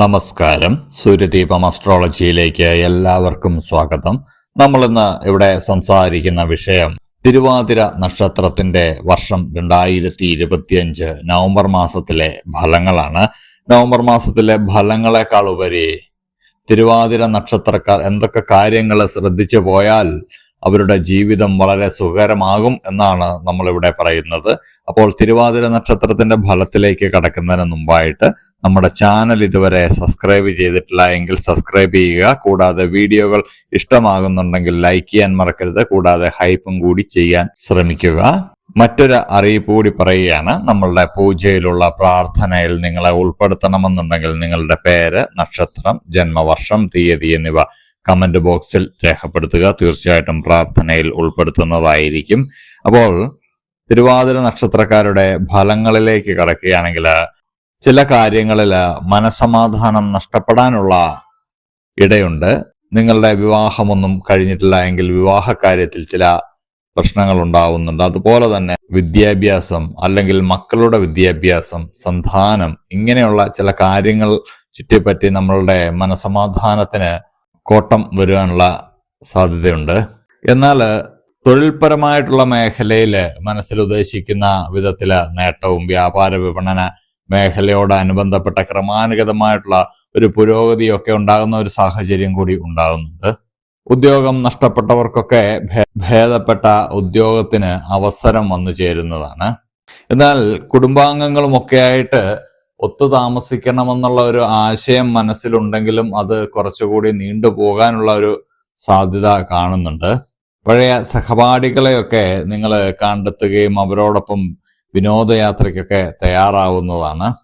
നമസ്കാരം. സൂര്യദീപം അസ്ട്രോളജിയിലേക്ക് എല്ലാവർക്കും സ്വാഗതം. നമ്മൾ ഇന്ന് ഇവിടെ സംസാരിക്കുന്ന വിഷയം തിരുവാതിര നക്ഷത്രത്തിന്റെ വർഷം രണ്ടായിരത്തി ഇരുപത്തിയഞ്ച് നവംബർ മാസത്തിലെ ഫലങ്ങളാണ്. നവംബർ മാസത്തിലെ ഫലങ്ങളെക്കാൾ ഉപരി തിരുവാതിര നക്ഷത്രക്കാർ എന്തൊക്കെ കാര്യങ്ങൾ ശ്രദ്ധിച്ചു പോയാൽ അവരുടെ ജീവിതം വളരെ സുഖകരമാകും എന്നാണ് നമ്മളിവിടെ പറയുന്നത്. അപ്പോൾ തിരുവാതിര നക്ഷത്രത്തിന്റെ ഫലത്തിലേക്ക് കടക്കുന്നതിന് മുമ്പായിട്ട് നമ്മുടെ ചാനൽ ഇതുവരെ സബ്സ്ക്രൈബ് ചെയ്തിട്ടില്ല എങ്കിൽ സബ്സ്ക്രൈബ് ചെയ്യുക. കൂടാതെ വീഡിയോകൾ ഇഷ്ടമാകുന്നുണ്ടെങ്കിൽ ലൈക്ക് ചെയ്യാൻ മറക്കരുത്. കൂടാതെ ഹൈപ്പും കൂടി ചെയ്യാൻ ശ്രമിക്കുക. മറ്റൊരു അറിയിപ്പ് കൂടി പറയുകയാണ്. നമ്മളുടെ പൂജയിലുള്ള പ്രാർത്ഥനയിൽ നിങ്ങളെ ഉൾപ്പെടുത്തണമെന്നുണ്ടെങ്കിൽ നിങ്ങളുടെ പേര് നക്ഷത്രം ജന്മവർഷം തീയതി എന്നിവ കമന്റ് ബോക്സിൽ രേഖപ്പെടുത്തുക. തീർച്ചയായിട്ടും പ്രാർത്ഥനയിൽ ഉൾപ്പെടുത്തുന്നതായിരിക്കും. അപ്പോൾ തിരുവാതിര നക്ഷത്രക്കാരുടെ ഫലങ്ങളിലേക്ക് കടക്കുകയാണെങ്കിൽ ചില കാര്യങ്ങളിൽ മനസമാധാനം നഷ്ടപ്പെടാനുള്ള ഇടയുണ്ട്. നിങ്ങളുടെ വിവാഹമൊന്നും കഴിഞ്ഞിട്ടില്ല എങ്കിൽ വിവാഹ കാര്യത്തിൽ ചില പ്രശ്നങ്ങൾ ഉണ്ടാവുന്നുണ്ട് അതുപോലെ തന്നെ വിദ്യാഭ്യാസം അല്ലെങ്കിൽ മക്കളുടെ വിദ്യാഭ്യാസം സന്താനം ഇങ്ങനെയുള്ള ചില കാര്യങ്ങൾ ചുറ്റിപ്പറ്റി നമ്മളുടെ മനസമാധാനത്തിന് കോട്ടം വരുവാനുള്ള സാധ്യതയുണ്ട്. എന്നാൽ തൊഴിൽപരമായിട്ടുള്ള മേഖലയിൽ മനസ്സിൽ ഉദ്ദേശിക്കുന്ന വിധത്തിൽ നേട്ടവും വ്യാപാര വിപണന മേഖലയോട് അനുബന്ധപ്പെട്ട ക്രമാനുഗതമായിട്ടുള്ള ഒരു പുരോഗതിയൊക്കെ ഉണ്ടാകുന്ന ഒരു സാഹചര്യം കൂടി ഉണ്ടാകുന്നുണ്ട്. ഉദ്യോഗം നഷ്ടപ്പെട്ടവർക്കൊക്കെ ഭേദപ്പെട്ട ഉദ്യോഗത്തിന് അവസരം വന്നു ചേരുന്നതാണ്. എന്നാൽ കുടുംബാംഗങ്ങളുമൊക്കെ ആയിട്ട് ഒത്തു താമസിക്കണമെന്നുള്ള ഒരു ആശയം മനസ്സിലുണ്ടെങ്കിലും അത് കുറച്ചുകൂടി നീണ്ടുപോകാനുള്ള ഒരു സാധ്യത കാണുന്നുണ്ട്. പഴയ സഹപാഠികളെയൊക്കെ നിങ്ങൾ കണ്ടെത്തുകയും അവരോടൊപ്പം വിനോദയാത്രയ്ക്കൊക്കെ തയ്യാറാവുന്നതാണ്.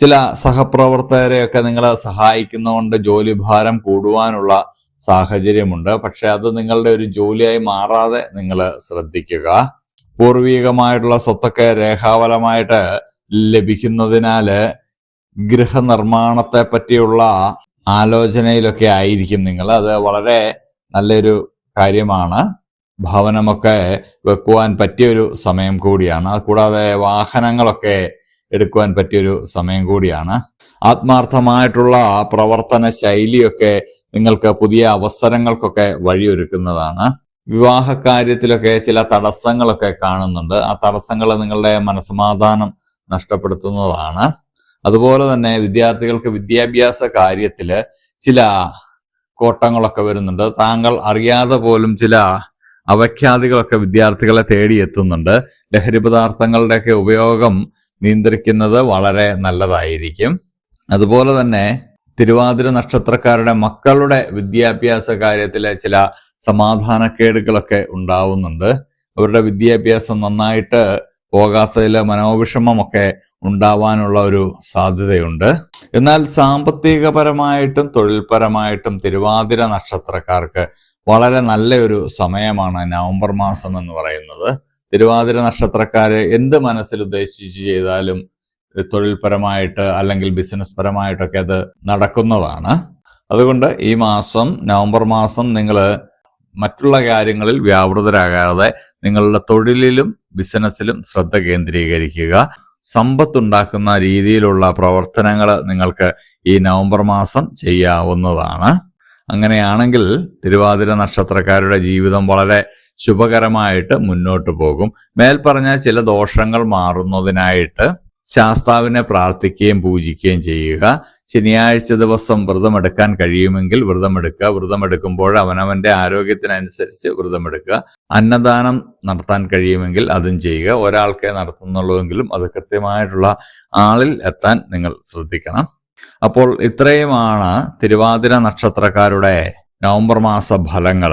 ചില സഹപ്രവർത്തകരെയൊക്കെ നിങ്ങൾ സഹായിക്കുന്നതുകൊണ്ട് ജോലിഭാരം കൂടുവാനുള്ള സാഹചര്യമുണ്ട്. പക്ഷെ അത് നിങ്ങളുടെ ഒരു ജോലിയായി മാറാതെ നിങ്ങൾ ശ്രദ്ധിക്കുക. പൂർവീകമായിട്ടുള്ള സ്വത്തൊക്കെ രേഖാഫലമായിട്ട് ലഭിക്കുന്നതിനാല് ഗൃഹനിർമ്മാണത്തെ പറ്റിയുള്ള ആലോചനയിലൊക്കെ ആയിരിക്കും നിങ്ങൾ അത് വളരെ നല്ലൊരു കാര്യമാണ്. ഭവനമൊക്കെ വെക്കുവാൻ പറ്റിയൊരു സമയം കൂടിയാണ്. കൂടാതെ വാഹനങ്ങളൊക്കെ എടുക്കുവാൻ പറ്റിയൊരു സമയം കൂടിയാണ്. ആത്മാർത്ഥമായിട്ടുള്ള പ്രവർത്തന ശൈലിയൊക്കെ നിങ്ങൾക്ക് പുതിയ അവസരങ്ങൾക്കൊക്കെ വഴിയൊരുക്കുന്നതാണ്. വിവാഹ കാര്യത്തിലൊക്കെ ചില തടസ്സങ്ങളൊക്കെ കാണുന്നുണ്ട്. ആ തടസ്സങ്ങൾ നിങ്ങളുടെ മനസമാധാനം നഷ്ടപ്പെടുത്തുന്നതാണ്. അതുപോലെ തന്നെ വിദ്യാർത്ഥികൾക്ക് വിദ്യാഭ്യാസ കാര്യത്തിൽ ചില കോട്ടങ്ങളൊക്കെ വരുന്നുണ്ട്. താങ്കൾ അറിയാതെ പോലും ചില അവഖ്യാതികളൊക്കെ വിദ്യാർത്ഥികളെ തേടിയെത്തുന്നുണ്ട്. ലഹരി പദാർത്ഥങ്ങളുടെയൊക്കെ ഉപയോഗം നിയന്ത്രിക്കുന്നത് വളരെ നല്ലതായിരിക്കും. അതുപോലെ തന്നെ തിരുവാതിര നക്ഷത്രക്കാരുടെ മക്കളുടെ വിദ്യാഭ്യാസ കാര്യത്തിലെ ചില സമാധാനക്കേടുകളൊക്കെ ഉണ്ടാവുന്നുണ്ട്. അവരുടെ വിദ്യാഭ്യാസം നന്നായിട്ട് പോകാത്തതിൽ മനോവിഷമമൊക്കെ ഉണ്ടാവാനുള്ള ഒരു സാധ്യതയുണ്ട്. എന്നാൽ സാമ്പത്തികപരമായിട്ടും തൊഴിൽപരമായിട്ടും തിരുവാതിര നക്ഷത്രക്കാർക്ക് വളരെ നല്ലൊരു സമയമാണ് നവംബർ മാസം എന്ന് പറയുന്നത്. തിരുവാതിര നക്ഷത്രക്കാര് എന്ത് മനസ്സിൽ ഉദ്ദേശിച്ച് ചെയ്താലും തൊഴിൽപരമായിട്ട് അല്ലെങ്കിൽ ബിസിനസ് പരമായിട്ടൊക്കെ അത് നടക്കുന്നതാണ്. അതുകൊണ്ട് ഈ മാസം നവംബർ മാസം നിങ്ങൾ മറ്റുള്ള കാര്യങ്ങളിൽ വ്യാപൃതരാകാതെ നിങ്ങളുടെ തൊഴിലിലും ബിസിനസ്സിലും ശ്രദ്ധ കേന്ദ്രീകരിക്കുക. സമ്പത്തുണ്ടാക്കുന്ന രീതിയിലുള്ള പ്രവർത്തനങ്ങൾ നിങ്ങൾക്ക് ഈ നവംബർ മാസം ചെയ്യാവുന്നതാണ്. അങ്ങനെയാണെങ്കിൽ തിരുവാതിര നക്ഷത്രക്കാരുടെ ജീവിതം വളരെ ശുഭകരമായിട്ട് മുന്നോട്ട് പോകും. മേൽപ്പറഞ്ഞ ചില ദോഷങ്ങൾ മാറുന്നതിനായിട്ട് ശാസ്താവിനെ പ്രാർത്ഥിക്കുകയും പൂജിക്കുകയും ചെയ്യുക. ശനിയാഴ്ച ദിവസം വ്രതമെടുക്കാൻ കഴിയുമെങ്കിൽ വ്രതമെടുക്കുക വ്രതമെടുക്കുമ്പോൾ അവനവന്റെ ആരോഗ്യത്തിനനുസരിച്ച് വ്രതമെടുക്കുക അന്നദാനം നടത്താൻ കഴിയുമെങ്കിൽ അതും ചെയ്യുക. ഒരാൾക്കേ നടത്തുന്നുള്ളൂവെങ്കിലും അത് കൃത്യമായിട്ടുള്ള ആളിൽ എത്താൻ നിങ്ങൾ ശ്രദ്ധിക്കണം. അപ്പോൾ ഇത്രയുമാണ് തിരുവാതിര നക്ഷത്രക്കാരുടെ നവംബർ മാസ ഫലങ്ങൾ